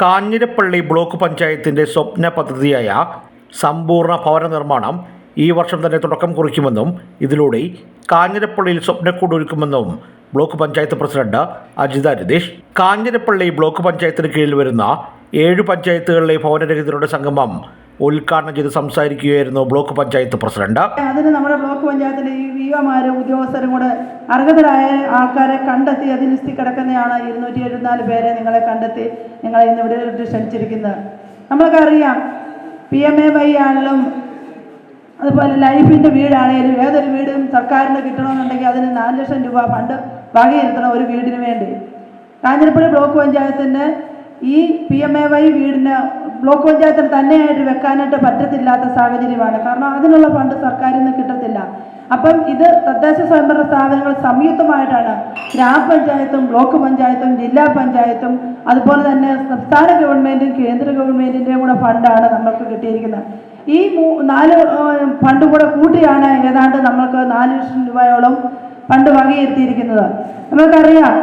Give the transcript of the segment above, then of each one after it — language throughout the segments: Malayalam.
കാഞ്ഞിരപ്പള്ളി ബ്ലോക്ക് പഞ്ചായത്തിന്റെ സ്വപ്ന പദ്ധതിയായ സമ്പൂർണ ഭവന നിർമ്മാണം ഈ വർഷം തന്നെ തുടക്കം കുറിക്കുമെന്നും ഇതിലൂടെ കാഞ്ഞിരപ്പള്ളിയിൽ സ്വപ്നക്കൂട് ഒരുക്കുമെന്നും block panchayat president Ajitha Ratheesh Kanjirappally block പഞ്ചായത്തിന് കീഴിൽ വരുന്ന ഏഴ് പഞ്ചായത്തുകളിലെ ഭവനരഹിതരുടെ സംഗമം ഉദ്ഘാടനം ചെയ്ത് സംസാരിക്കുകയായിരുന്നു ബ്ലോക്ക് പഞ്ചായത്ത് പ്രസിഡന്റ്. അതിന് നമ്മുടെ ബ്ലോക്ക് പഞ്ചായത്തിലെ ഈ വി ഒമാരും ഉദ്യോഗസ്ഥരും കൂടെ അർഹതരായ ആൾക്കാരെ കണ്ടെത്തി ലിസ്റ്റിൽ കിടക്കുന്നതാണ് ഇരുന്നൂറ്റി എഴുപത്തിനാല് പേരെ നിങ്ങളെ കണ്ടെത്തി നിങ്ങളെ ഇന്ന് ഇവിടെ ക്ഷണിച്ചിരിക്കുന്നത്. നമ്മൾക്ക് അറിയാം പി എം എ വൈ ആണെങ്കിലും അതുപോലെ ലൈഫിന്റെ വീടാണെങ്കിലും ഏതൊരു വീടും സർക്കാരിന് കിട്ടണമെന്നുണ്ടെങ്കിൽ അതിന് നാല് ലക്ഷം രൂപ ഫണ്ട് വകയിരുത്തണം ഒരു വീടിന് വേണ്ടി. കാഞ്ഞിരപ്പള്ളി ബ്ലോക്ക് പഞ്ചായത്തിന്റെ ഈ പി എം എ വൈ വീടിന് ബ്ലോക്ക് പഞ്ചായത്തിൽ തന്നെയായിട്ട് വെക്കാനായിട്ട് പറ്റത്തില്ലാത്ത സാഹചര്യമാണ്. കാരണം അതിനുള്ള ഫണ്ട് സർക്കാരിൽ നിന്ന് കിട്ടത്തില്ല. അപ്പം ഇത് തദ്ദേശ സ്വയംഭരണ സ്ഥാപനങ്ങൾ സംയുക്തമായിട്ടാണ് ഗ്രാമപഞ്ചായത്തും ബ്ലോക്ക് പഞ്ചായത്തും ജില്ലാ പഞ്ചായത്തും അതുപോലെ തന്നെ സംസ്ഥാന ഗവൺമെന്റും കേന്ദ്ര ഗവൺമെന്റിന്റെയും കൂടെ ഫണ്ടാണ് നമ്മൾക്ക് കിട്ടിയിരിക്കുന്നത്. ഈ നാല് ഫണ്ട് കൂടെ കൂട്ടിയാണ് ഏതാണ്ട് നമ്മൾക്ക് നാല് ലക്ഷം രൂപയോളം ഫണ്ട് വകയിരുത്തിയിരിക്കുന്നത്. നമുക്കറിയാം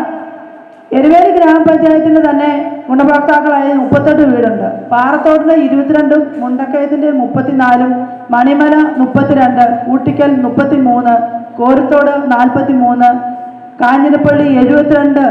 എരുവേലി ഗ്രാമപഞ്ചായത്തിൽ തന്നെ ഗുണഭോക്താക്കളായ മുപ്പത്തെട്ട് വീടുണ്ട്. പാറത്തോടിന് ഇരുപത്തിരണ്ടും മുണ്ടക്കയത്തിന്റെ മുപ്പത്തിനാലും മണിമല മുപ്പത്തിരണ്ട് ഊട്ടിക്കൽ മുപ്പത്തി മൂന്ന് കോരത്തോട് നാൽപ്പത്തി മൂന്ന് കാഞ്ഞിരപ്പള്ളി എഴുപത്തിരണ്ട്.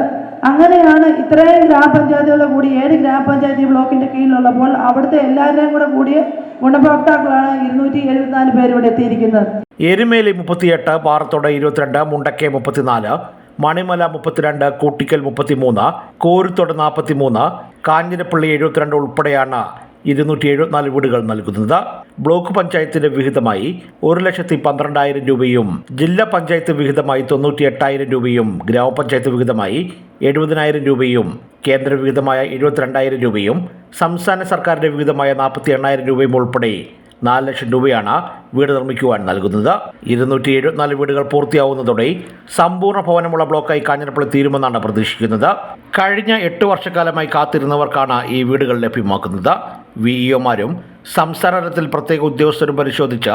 അങ്ങനെയാണ് ഇത്രയും ഗ്രാമപഞ്ചായത്തുകൾ കൂടി ഏഴ് ഗ്രാമപഞ്ചായത്ത് ബ്ലോക്കിന്റെ കീഴിലുള്ളപ്പോൾ അവിടുത്തെ എല്ലാവരുടെയും കൂടെ കൂടിയ ഗുണഭോക്താക്കളാണ് ഇരുന്നൂറ്റി എഴുപത്തിനാല് പേര് ഇവിടെ എത്തിയിരിക്കുന്നത്. എരുമേലി മുപ്പത്തിയെട്ട് പാറത്തോട് ഇരുപത്തിരണ്ട് മുണ്ടക്കെ മുപ്പത്തിനാല് മണിമല മുപ്പത്തിരണ്ട് കൂട്ടിക്കൽ മുപ്പത്തിമൂന്ന് കോരുത്തോട് നാൽപ്പത്തിമൂന്ന് കാഞ്ഞിരപ്പള്ളി എഴുപത്തിരണ്ട് ഉൾപ്പെടെയാണ് ഇരുന്നൂറ്റി എഴുപത്തിനാല് വീടുകൾ നൽകുന്നത്. ബ്ലോക്ക് പഞ്ചായത്തിന്റെ വിഹിതമായി ഒരു ലക്ഷത്തി പന്ത്രണ്ടായിരം രൂപയും ജില്ലാ പഞ്ചായത്ത് വിഹിതമായി തൊണ്ണൂറ്റി എട്ടായിരം രൂപയും ഗ്രാമപഞ്ചായത്ത് വിഹിതമായി എഴുപതിനായിരം രൂപയും കേന്ദ്ര വിഹിതമായ എഴുപത്തിരണ്ടായിരം രൂപയും സംസ്ഥാന സർക്കാരിന്റെ വിഹിതമായ നാൽപ്പത്തി എണ്ണായിരം രൂപയും ഉൾപ്പെടെ നാല് ലക്ഷം രൂപയാണ് വീട് നിർമ്മിക്കുവാൻ നൽകുന്നത്. ഇരുന്നൂറ്റി എഴുപത്തിനാല് വീടുകൾ പൂർത്തിയാവുന്നതോടെ സമ്പൂർണ ഭവനമുള്ള ബ്ലോക്കായി കാഞ്ഞിരപ്പള്ളി തീരുമെന്നാണ് പ്രതീക്ഷിക്കുന്നത്. കഴിഞ്ഞ എട്ട് വർഷക്കാലമായി കാത്തിരുന്നവർക്കാണ് ഈ വീടുകൾ ലഭ്യമാക്കുന്നത്. വി ഇഒമാരും സംസ്ഥാന തലത്തിൽ പ്രത്യേക ഉദ്യോഗസ്ഥരും പരിശോധിച്ച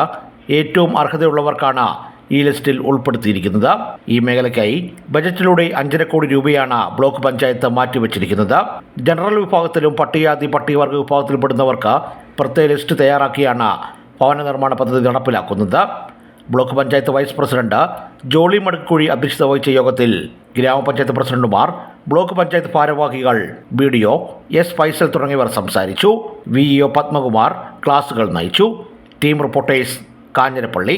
ഏറ്റവും അർഹതയുള്ളവർക്കാണ് ഈ ലിസ്റ്റിൽ ഉൾപ്പെടുത്തിയിരിക്കുന്നത്. ഈ മേഖലയ്ക്കായി ബജറ്റിലൂടെ അഞ്ചര കോടി രൂപയാണ് ബ്ലോക്ക് പഞ്ചായത്ത് മാറ്റിവെച്ചിരിക്കുന്നത്. ജനറൽ വിഭാഗത്തിലും പട്ടികജാതി പട്ടികവർഗ വിഭാഗത്തിൽപ്പെടുന്നവർക്ക് പ്രത്യേക ലിസ്റ്റ് തയ്യാറാക്കിയാണ് ഭവന നിർമ്മാണ പദ്ധതി നടപ്പിലാക്കുന്നത്. Block panchayat vice president Jolly Madakkuzhi അധ്യക്ഷത വഹിച്ച യോഗത്തിൽ ഗ്രാമപഞ്ചായത്ത് പ്രസിഡന്റുമാർ ബ്ലോക്ക് പഞ്ചായത്ത് ഭാരവാഹികൾ B D O S Faisal തുടങ്ങിയവർ സംസാരിച്ചു. വി ഇ ഒ പത്മകുമാർ ക്ലാസുകൾ നയിച്ചു. Team reporters Kanjirappally.